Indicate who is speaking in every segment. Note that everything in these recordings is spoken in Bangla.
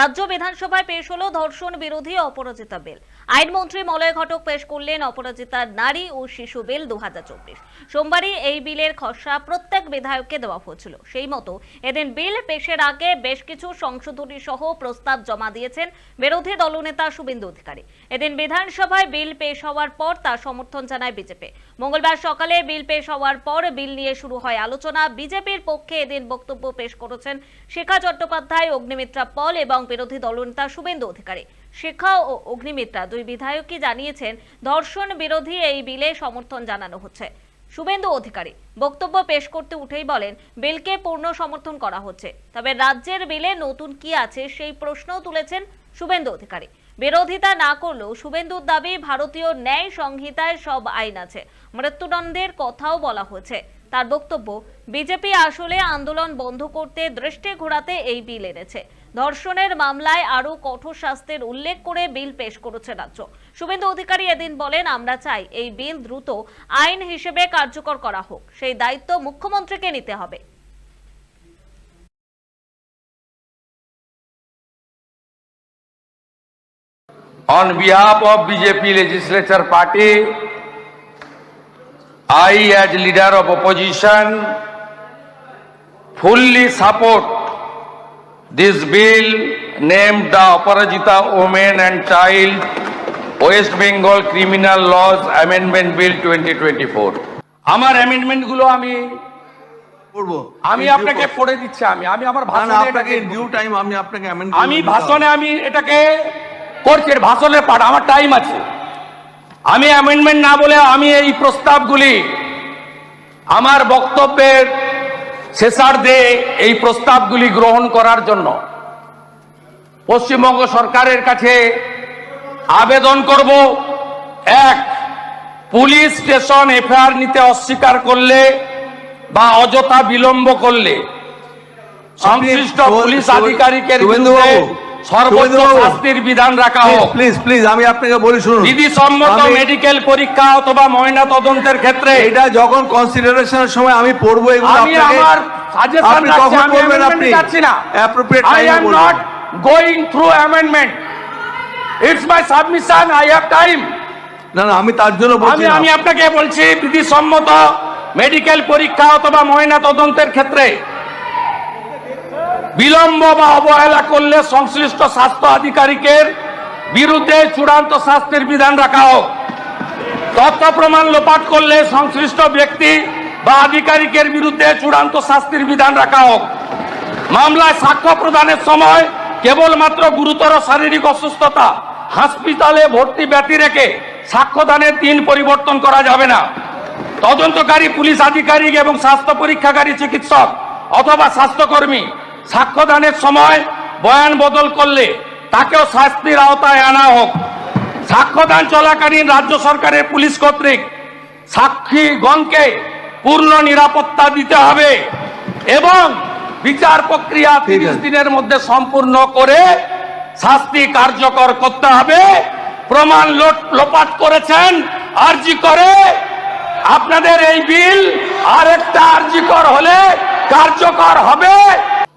Speaker 1: রাজ্য বিধানসভায় পেশ হলো ধর্ষণ বিরোধী অপরাজিতা বিল। আইনমন্ত্রী মলয় ঘটক পেশ করলেন অপরাজিতা নারী ও শিশু বিল দু সোমবারই এই বিলের খসড়া প্রত্যেক বিধায়ককে দেওয়া হয়েছিল। সেই মতো এদিন বিল পেশের আগে বেশ কিছু সংশোধনী সহ প্রস্তাব জমা দিয়েছেন বিরোধী দলনেতা শুভেন্দু অধিকারী। এদিন বিধানসভায় বিল পেশ হওয়ার পর তা সমর্থন জানায় বিজেপি। মঙ্গলবার সকালে বিল পেশ হওয়ার পর বিল নিয়ে শুরু হয় আলোচনা। বিজেপির পক্ষে এদিন বক্তব্য পেশ করেছেন শিখা চট্টোপাধ্যায়, অগ্নিমিত্রা পল এবং বিরোধী দলনেতা শুভেন্দু অধিকারী। শিখা ও অগ্নিমিত্রা দুই বিধায়কই জানিয়েছেন ধর্ষণ বিরোধী এই বিলে সমর্থন জানানো হচ্ছে। শুভেন্দু অধিকারী বক্তব্য পেশ করতে উঠেই বলেন, বিলকে পূর্ণ সমর্থন করা হচ্ছে। তবে রাজ্যের বিলে নতুন কি আছে সেই প্রশ্নও তুলেছেন শুভেন্দু অধিকারী। বিরোধিতা না করলেও শুভেন্দুর দাবি ভারতীয় ন্যায় সংহিতায় সব আইন আছে। মৃত্যুদণ্ডের কথাও বলা হয়েছে। তার বক্তব্য, বিজেপি আসলে আন্দোলন বন্ধ করতে দৃষ্টি ঘোরাতে এই বিল এনেছে। ধর্ষণের মামলায় আরও কঠোর শাস্তির উল্লেখ করে বিল পেশ করেছে রাজ্য। শুভেন্দু অধিকারী এদিন বলেন আমরা চাই এই বিল দ্রুত আইন হিসেবে কার্যকর করা হোক। সেই দায়িত্ব মুখ্যমন্ত্রীকে নিতে হবে।
Speaker 2: On behalf of BJP legislature party, I as leader of opposition fully support this bill named the Aparajita Women and Child West Bengal Criminal Laws Amendment Bill 2024. আমার amendment গুলো আমি
Speaker 3: করব।
Speaker 2: আমি আপনাকে পড়ে দিচ্ছি আমি। আমি আমার ভাষণে
Speaker 3: আপনাকে ডিউ টাইম আমি আপনাকে করে
Speaker 2: আমি। ভাষণে আমি এটাকে করছি ভাষণের পাঠ আমার টাইম আছে। আমি অ্যামেন্ডমেন্ট না বলে আমি এই প্রস্তাবগুলি আমার বক্তব্যের শেষার্ধে এই প্রস্তাবগুলি গ্রহণ করার জন্য পশ্চিমবঙ্গ সরকারের কাছে আবেদন করব এক পুলিশ স্টেশন এফআইআর নিতে অস্বীকার করলে বা অযথা বিলম্ব করলে সংশ্লিষ্ট পুলিশ আধিকারিকের সর্বোচ্চ শাস্তির বিধান রাখা হোক।
Speaker 3: প্লিজ প্লিজ আমি আপনাকে বলি শুনুন।
Speaker 2: বিধি সম্মত মেডিকেল পরীক্ষা অথবা ময়না তদন্তের ক্ষেত্রে
Speaker 3: এটা যখন কনসিডারেশনের সময় আমি পড়ব এগুলো আপনাকে
Speaker 2: আমার সাজেশন
Speaker 3: আপনি
Speaker 2: রাখছি
Speaker 3: তখন
Speaker 2: আমি
Speaker 3: বলবেন
Speaker 2: amendment
Speaker 3: আপনি?
Speaker 2: যাচ্ছি না।
Speaker 3: অ্যাপ্রোপ্রিয়েট
Speaker 2: I
Speaker 3: টাইমে না না আমি তার জন্য বলছি
Speaker 2: আমি আমি আপনাকে বলছি বিধিসম্মত মেডিকেল পরীক্ষা অথবা ময়না তদন্তের ক্ষেত্রে বিলম্ব বা অবহেলা করলে সংশ্লিষ্ট স্বাস্থ্য আধিকারিকের বিরুদ্ধে চূড়ান্ত শাস্তির বিধান রাখা হোক। তথ্য প্রমাণ লোপাট করলে সংশ্লিষ্ট ব্যক্তি বা আধিকারিকের বিরুদ্ধে চূড়ান্ত শাস্তির বিধান রাখা হোক। মামলায় সাক্ষ্য প্রদানের সময় কেবলমাত্র গুরুতর শারীরিক অসুস্থতা, হাসপাতালে ভর্তি ব্যতি রেখে সাক্ষ্যদানের দিন পরিবর্তন করা যাবে না। তদন্তকারী পুলিশ আধিকারিক এবং স্বাস্থ্য পরীক্ষাকারী চিকিৎসক অথবা স্বাস্থ্যকর্মী সাক্ষ্যদানের সময় বয়ান বদল করলে তাকেও শাস্তির আওতায় আনা হোক। সাক্ষ্যদান চলাকালীন রাজ্য সরকারের পুলিশ কর্তৃক সাক্ষীগণকে পূর্ণ নিরাপত্তা দিতে হবে এবং বিচার প্রক্রিয়া তিরিশ দিনের মধ্যে সম্পূর্ণ করে শাস্তি কার্যকর করতে হবে। প্রমাণ লোপাট করেছেন আরজি করে। আপনাদের এই বিল আর একটা আরজিকর হলে কার্যকর হবে।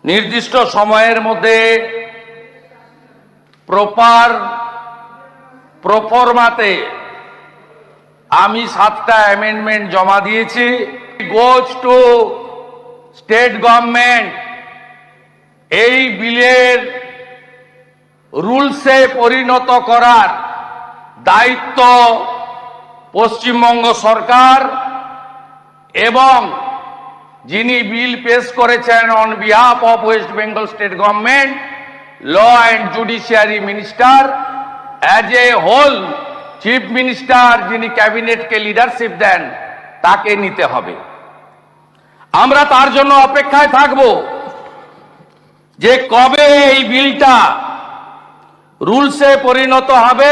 Speaker 2: নির্দিষ্ট সময়ের মধ্যে প্রপার প্রফরমাতে আমি সাতটা অ্যামেন্ডমেন্ট জমা দিয়েছি। গোজ টু স্টেট গভর্নমেন্ট এই বিলের রুলসে পরিণত করার দায়িত্ব পশ্চিমবঙ্গ সরকার এবং যিনি বিল পেশ করেছেন on behalf of West Bengal state government law and judiciary minister as a whole chief minister যিনি ক্যাবিনেটকে লিডারশিপ দেন, তাকে নিতে হবে। আমরা তার জন্য অপেক্ষায় থাকব যে কবে এই বিলটা রুলসে পরিণত হবে,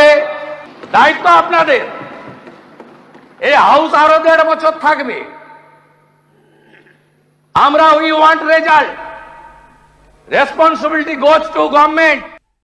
Speaker 2: দায়িত্ব আপনাদের। এই হাউস আরও দেড় বছর থাকবে। আমরা we want result responsibility goes to government